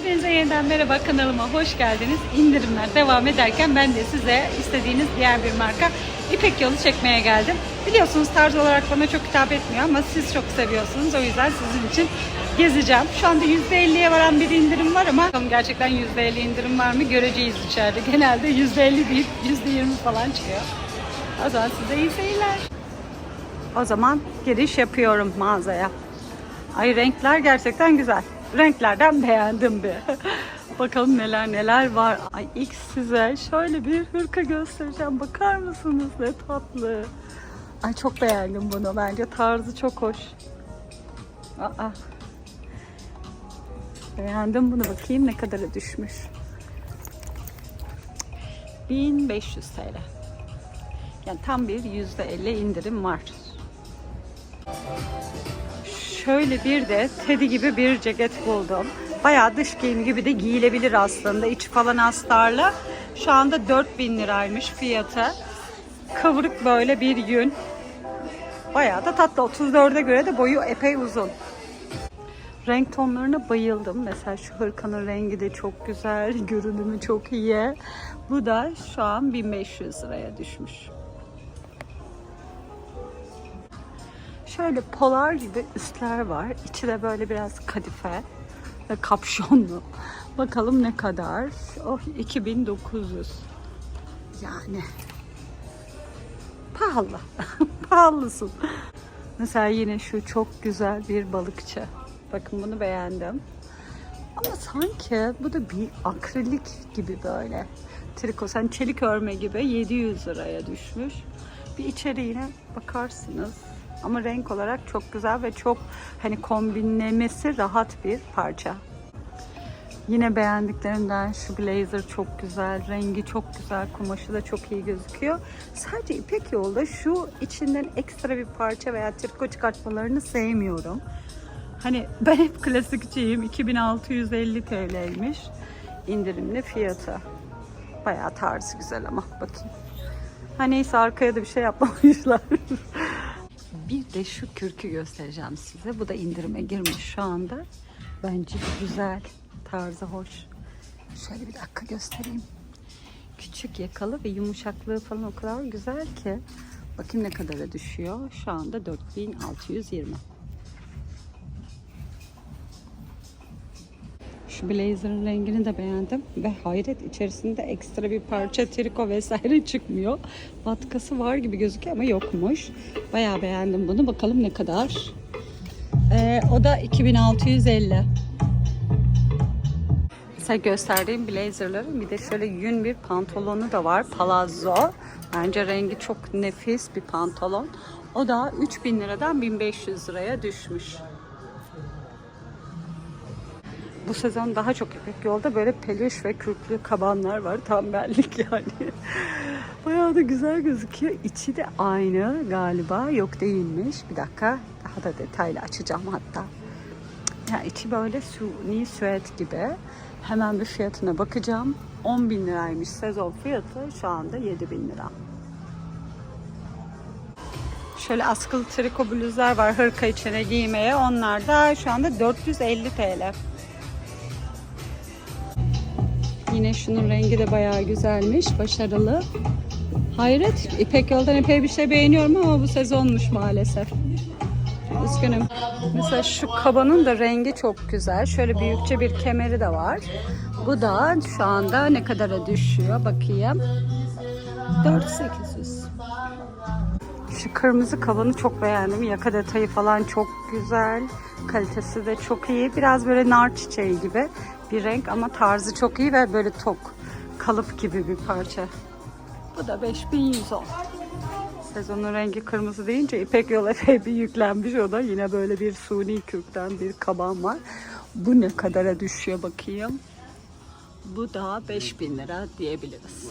Hepinize yeniden merhaba kanalıma hoş geldiniz. İndirimler devam ederken ben de size istediğiniz diğer bir marka İpek Yolu çekmeye geldim. Biliyorsunuz tarz olarak bana çok hitap etmiyor ama siz çok seviyorsunuz. O yüzden sizin için gezeceğim. Şu anda %50'ye varan bir indirim var ama gerçekten %50 indirim var mı göreceğiz içeride. Genelde %50 değil %20 falan çıkıyor. O zaman size iyi seyirler. O zaman giriş yapıyorum mağazaya. Ay renkler gerçekten güzel. Renklerden beğendim bir. Bakalım neler neler var. Ay ilk size şöyle bir hırka göstereceğim. Bakar mısınız ne tatlı. Ay çok beğendim bunu. Bence tarzı çok hoş. Aa. Beğendim bunu. Bakayım ne kadara düşmüş. 1500 TL. Yani tam bir %50 indirim var. Şöyle bir de teddy gibi bir ceket buldum. Bayağı dış giyim gibi de giyilebilir aslında. İç falan astarlı. Şu anda 4000 liraymış fiyatı. Kıvrık böyle bir yün. Bayağı da tatlı. 34'e göre de boyu epey uzun. Renk tonlarına bayıldım. Mesela şu hırkanın rengi de çok güzel. Görünümü çok iyi. Bu da şu an 1500 liraya düşmüş. Şöyle polar gibi üstler var. İçi de böyle biraz kadife ve kapşonlu. Bakalım ne kadar? Oh 2900. Yani pahalı. Pahalısın. Mesela yine şu çok güzel bir balıkçı. Bakın bunu beğendim. Ama sanki bu da bir akrilik gibi böyle. Triko, sen çelik örme gibi 700 liraya düşmüş. Bir içeriğine bakarsınız. Ama renk olarak çok güzel ve çok hani kombinlemesi rahat bir parça. Yine beğendiklerimden şu blazer çok güzel, rengi çok güzel, kumaşı da çok iyi gözüküyor. Sadece İpek yolda şu içinden ekstra bir parça veya triko çıkartmalarını sevmiyorum. Hani ben hep klasikçiyim. 2650 TL'ymiş indirimli fiyatı. Bayağı tarzı güzel ama bakayım. Ha neyse arkaya da bir şey yapmamışlar. bir de şu kürkü göstereceğim size. Bu da indirime girmiş şu anda. Bence güzel. Tarzı hoş. Şöyle bir dakika göstereyim. Küçük yakalı ve yumuşaklığı falan o kadar güzel ki. Bakayım ne kadara düşüyor. Şu anda 4620. Şu blazer'ın rengini de beğendim ve hayret içerisinde ekstra bir parça triko vesaire çıkmıyor. Batkası var gibi gözüküyor ama yokmuş. Bayağı beğendim bunu. Bakalım ne kadar. Ee, o da 2650. Size gösterdiğim blazerların bir de şöyle yün bir pantolonu da var. Palazzo. Bence rengi çok nefis bir pantolon. O da 3000 liradan 1500 liraya düşmüş. Bu sezon daha çok İpek Yolda böyle peluş ve kürklü kabanlar var. Tam benlik yani. Bayağı da güzel gözüküyor. İçi de aynı galiba. Yok değilmiş. Bir dakika. Daha da detaylı açacağım hatta. Ya içi böyle suni süet gibi. Hemen bir fiyatına bakacağım. 10 bin liraymış sezon fiyatı. Şu anda 7 bin lira. Şöyle askılı triko bluzlar var hırka içine giymeye. Onlar da şu anda 450 TL. Yine şunun rengi de bayağı güzelmiş. Başarılı. Hayret. İpek Yol'dan epey bir şey beğeniyorum ama bu sezonmuş maalesef. Üzgünüm. Mesela şu kabanın da rengi çok güzel. Şöyle büyükçe bir kemeri de var. Bu da şu anda ne kadara düşüyor bakayım. 4800. Şu kırmızı kabanı çok beğendim. Yaka detayı falan çok güzel. Kalitesi de çok iyi. Biraz böyle nar çiçeği gibi bir renk ama tarzı çok iyi ve böyle tok kalıp gibi bir parça. Bu da 5110. Sezonun rengi kırmızı deyince İpek Yol epey bir yüklenmiş o da. Yine böyle bir suni kürkten bir kaban var. Bu ne kadara düşüyor bakayım. Bu da 5000 lira diyebiliriz.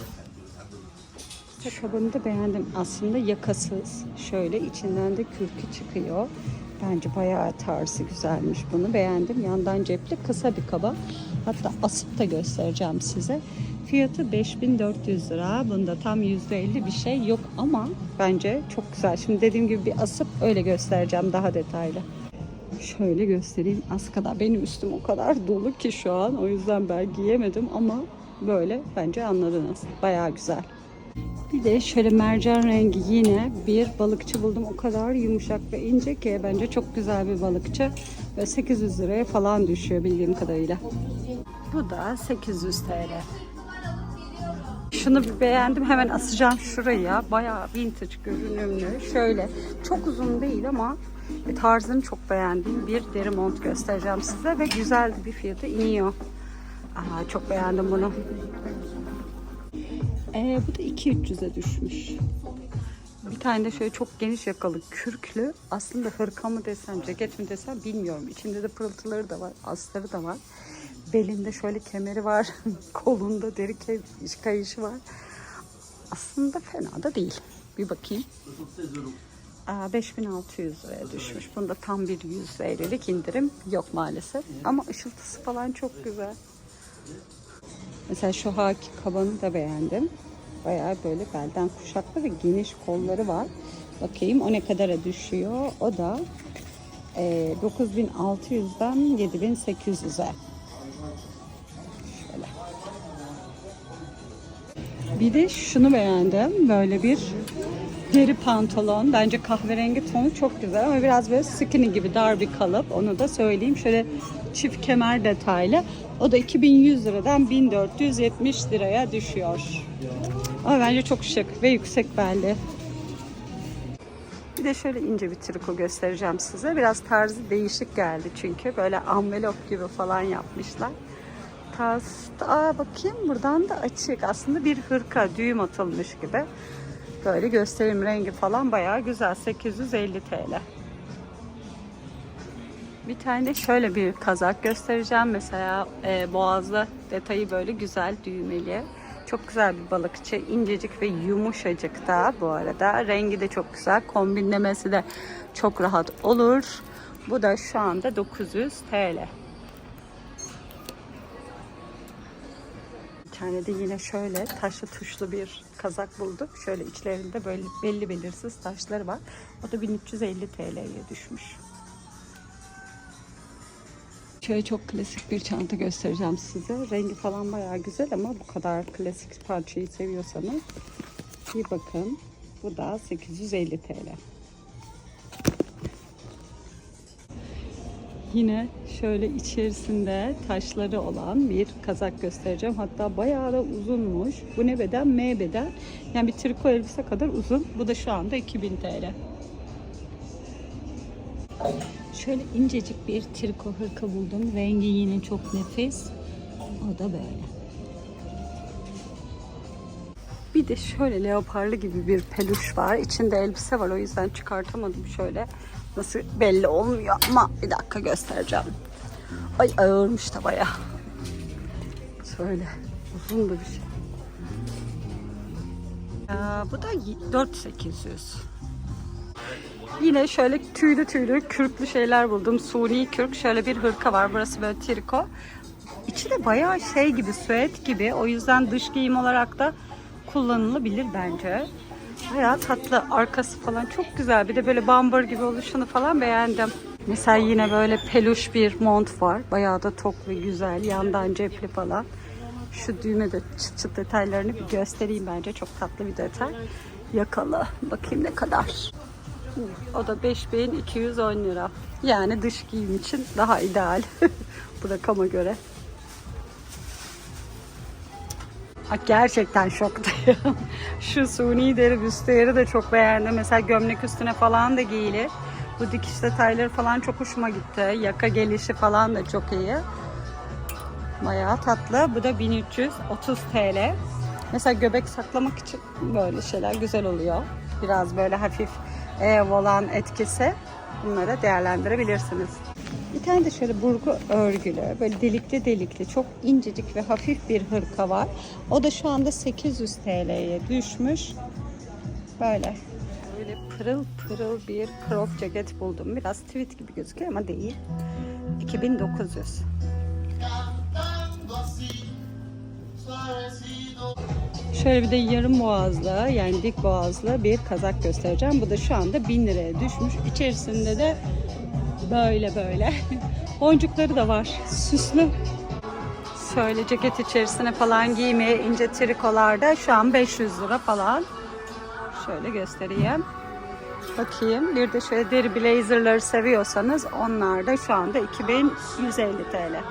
Kabanı da beğendim. Aslında yakasız. Şöyle içinden de kürkü çıkıyor. Bence bayağı tarzı güzelmiş. Bunu beğendim. Yandan cepli kısa bir kaba. Hatta asıp da göstereceğim size. Fiyatı 5400 lira. Bunda tam %50 bir şey yok ama bence çok güzel. Şimdi dediğim gibi bir asıp öyle göstereceğim daha detaylı. Şöyle göstereyim. Az kadar benim üstüm o kadar dolu ki şu an. O yüzden ben giyemedim ama böyle bence anladınız. Bayağı güzel. Bir de şöyle mercan rengi yine bir balıkçı buldum. O kadar yumuşak ve ince ki bence çok güzel bir balıkçı. Ve 800 liraya falan düşüyor bildiğim kadarıyla. Bu da 800 TL. Şunu beğendim. Hemen asacağım şuraya. Bayağı vintage görünümlü. Şöyle çok uzun değil ama tarzını çok beğendiğim bir deri mont göstereceğim size ve güzel bir fiyata iniyor. Aa, çok beğendim bunu. Ee, bu da 2-300'e düşmüş. Bir tane de şöyle çok geniş yakalı kürklü. Aslında hırka mı desem, ceket mi desem bilmiyorum. İçinde de pırıltıları da var, astarı da var. Belinde şöyle kemeri var. Kolunda deri kayışı var. Aslında fena da değil. Bir bakayım. Aa, 5600 liraya düşmüş. Bunda tam bir %50'lik indirim yok maalesef. Ama ışıltısı falan çok güzel. Mesela şu haki kabanı da beğendim. Bayağı böyle belden kuşaklı ve geniş kolları var. Bakayım o ne kadara düşüyor. O da e, 9600'den 7800'e. Şöyle. Bir de şunu beğendim. Böyle bir deri pantolon. Bence kahverengi tonu çok güzel ama biraz böyle skinny gibi dar bir kalıp. Onu da söyleyeyim. Şöyle çift kemer detaylı. O da 2100 liradan 1470 liraya düşüyor. Ama bence çok şık ve yüksek belli. Bir de şöyle ince bir triko göstereceğim size. Biraz tarzı değişik geldi çünkü. Böyle envelop gibi falan yapmışlar. Tarz, aa bakayım buradan da açık. Aslında bir hırka, düğüm atılmış gibi. Böyle göstereyim rengi falan bayağı güzel. 850 TL. Bir tane şöyle bir kazak göstereceğim. Mesela e, boğazlı detayı böyle güzel düğmeli. Çok güzel bir balıkçı. incecik ve yumuşacık da bu arada. Rengi de çok güzel. Kombinlemesi de çok rahat olur. Bu da şu anda 900 TL. Bir tane de yine şöyle taşlı tuşlu bir kazak bulduk. Şöyle içlerinde böyle belli belirsiz taşları var. O da 1350 TL'ye düşmüş. Şöyle çok klasik bir çanta göstereceğim size. Rengi falan bayağı güzel ama bu kadar klasik parçayı seviyorsanız bir bakın. Bu da 850 TL. Yine şöyle içerisinde taşları olan bir kazak göstereceğim. Hatta bayağı da uzunmuş. Bu ne beden? M beden. Yani bir triko elbise kadar uzun. Bu da şu anda 2000 TL. Şöyle incecik bir triko hırka buldum. Rengi yine çok nefis. O da böyle. Bir de şöyle leoparlı gibi bir peluş var. İçinde elbise var. O yüzden çıkartamadım şöyle. Nasıl belli olmuyor ama bir dakika göstereceğim. Ay ağırmış da bayağı. Şöyle uzun da bir şey. Aa, bu da 4800. Yine şöyle tüylü tüylü kürklü şeyler buldum. Suni kürk. Şöyle bir hırka var. Burası böyle triko. İçi de bayağı şey gibi, süet gibi. O yüzden dış giyim olarak da kullanılabilir bence. Bayağı tatlı. Arkası falan çok güzel. Bir de böyle bambur gibi oluşunu falan beğendim. Mesela yine böyle peluş bir mont var. Bayağı da tok ve güzel. Yandan cepli falan. Şu düğme de çıt çıt detaylarını bir göstereyim bence. Çok tatlı bir detay. Yakalı. Bakayım ne kadar. O da 5210 lira. Yani dış giyim için daha ideal. Bu rakama göre. Ha, gerçekten şoktayım. Şu suni deri büstiyeri de çok beğendim. Mesela gömlek üstüne falan da giyilir. Bu dikiş detayları falan çok hoşuma gitti. Yaka gelişi falan da çok iyi. Bayağı tatlı. Bu da 1330 TL. Mesela göbek saklamak için böyle şeyler güzel oluyor. Biraz böyle hafif e, volan etkisi. Bunları değerlendirebilirsiniz. Bir tane de şöyle burgu örgülü, böyle delikli delikli, çok incecik ve hafif bir hırka var. O da şu anda 800 TL'ye düşmüş. Böyle. Böyle pırıl pırıl bir crop ceket buldum. Biraz tweet gibi gözüküyor ama değil. 2900. Şöyle bir de yarım boğazlı yani dik boğazlı bir kazak göstereceğim. Bu da şu anda 1000 liraya düşmüş. İçerisinde de Böyle böyle. Boncukları da var. Süslü. Şöyle ceket içerisine falan giymeye ince trikolarda şu an 500 lira falan. Şöyle göstereyim. Bakayım. Bir de şöyle deri blazerları seviyorsanız onlar da şu anda 2150 TL.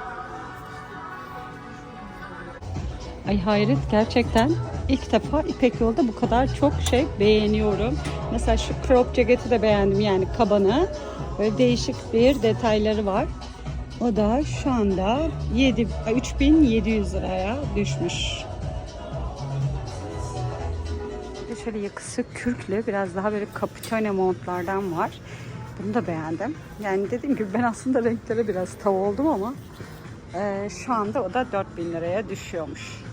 Ay hayret gerçekten ilk defa İpek Yol'da bu kadar çok şey beğeniyorum. Mesela şu crop ceketi de beğendim yani kabanı. Böyle değişik bir detayları var. O da şu anda 7, 3700 liraya düşmüş. Şöyle yakısı kürklü biraz daha böyle kapitone montlardan var. Bunu da beğendim. Yani dediğim gibi ben aslında renklere biraz tav oldum ama e, şu anda o da 4000 liraya düşüyormuş.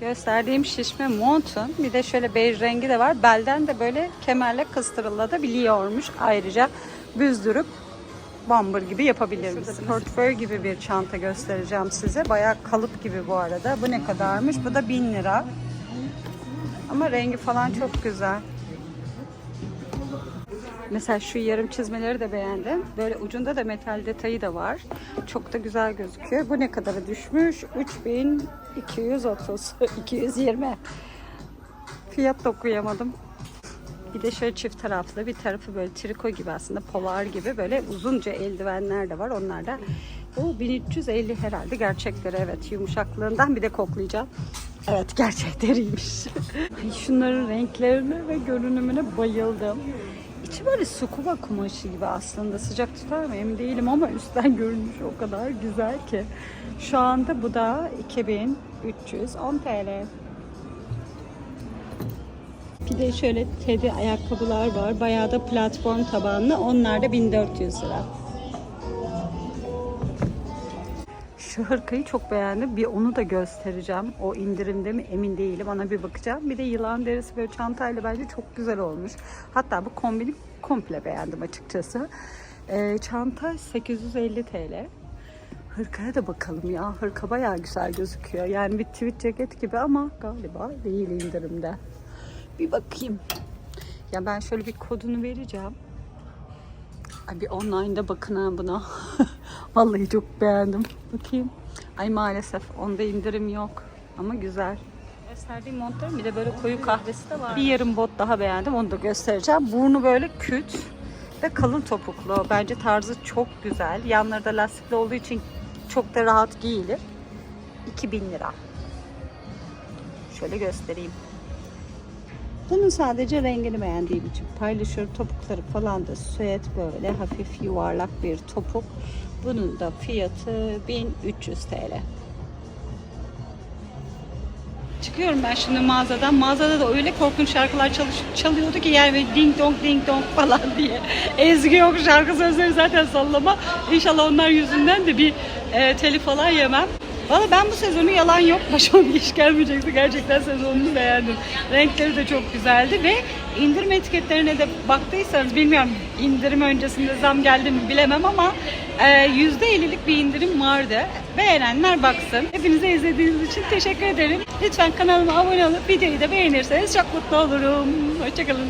Gösterdiğim şişme montun bir de şöyle bej rengi de var. Belden de böyle kemerle kıstırılabiliyormuş. Ayrıca büzdürüp bomber gibi yapabilir misiniz? Portföy gibi bir çanta göstereceğim size. Bayağı kalıp gibi bu arada. Bu ne kadarmış? Bu da 1000 lira. Ama rengi falan çok güzel. Mesela şu yarım çizmeleri de beğendim. Böyle ucunda da metal detayı da var. Çok da güzel gözüküyor. Bu ne kadara düşmüş? 3230, 220. Fiyat da okuyamadım. Bir de şöyle çift taraflı bir tarafı böyle triko gibi aslında polar gibi böyle uzunca eldivenler de var. Onlar da bu 1350 herhalde gerçekleri evet yumuşaklığından bir de koklayacağım. Evet gerçekleriymiş. Ay, Şunların renklerine ve görünümüne bayıldım. İçi böyle sukuba kumaşı gibi aslında. Sıcak tutar mı emin değilim ama üstten görünüşü o kadar güzel ki. Şu anda bu da 2310 TL. Bir de şöyle tedi ayakkabılar var. Bayağı da platform tabanlı. Onlar da 1400 lira. Şu hırkayı çok beğendim. Bir onu da göstereceğim. O indirimde mi emin değilim. Ona bir bakacağım. Bir de yılan derisi böyle çantayla bence çok güzel olmuş. Hatta bu kombini komple beğendim açıkçası. Ee, çanta 850 TL. Hırkaya da bakalım ya. Hırka bayağı güzel gözüküyor. Yani bir tweed ceket gibi ama galiba değil indirimde. Bir bakayım. Ya ben şöyle bir kodunu vereceğim. Ay bir online'da bakın ha buna. Vallahi çok beğendim. Bakayım. Ay maalesef onda indirim yok. Ama güzel. Gösterdiğim montların bir de böyle koyu kahvesi de var. Bir yarım bot daha beğendim. Onu da göstereceğim. Burnu böyle küt ve kalın topuklu. Bence tarzı çok güzel. Yanları da lastikli olduğu için çok da rahat giyilir. 2000 lira. Şöyle göstereyim. Bunun sadece rengini beğendiğim için paylaşır topukları falan da süet böyle hafif yuvarlak bir topuk. Bunun da fiyatı 1300 TL. Çıkıyorum ben şimdi mağazadan. Mağazada da öyle korkunç şarkılar çalış, çalıyordu ki yani böyle ding dong ding dong falan diye. Ezgi yok şarkı sözleri zaten sallama. İnşallah onlar yüzünden de bir e, telif falan yemem. Valla ben bu sezonu yalan yok başıma bir iş gelmeyecekti. Gerçekten sezonunu beğendim. Renkleri de çok güzeldi ve indirim etiketlerine de baktıysanız bilmiyorum indirim öncesinde zam geldi mi bilemem ama e, %50'lik bir indirim vardı. Beğenenler baksın. Hepinize izlediğiniz için teşekkür ederim. Lütfen kanalıma abone olup videoyu da beğenirseniz çok mutlu olurum. Hoşçakalın.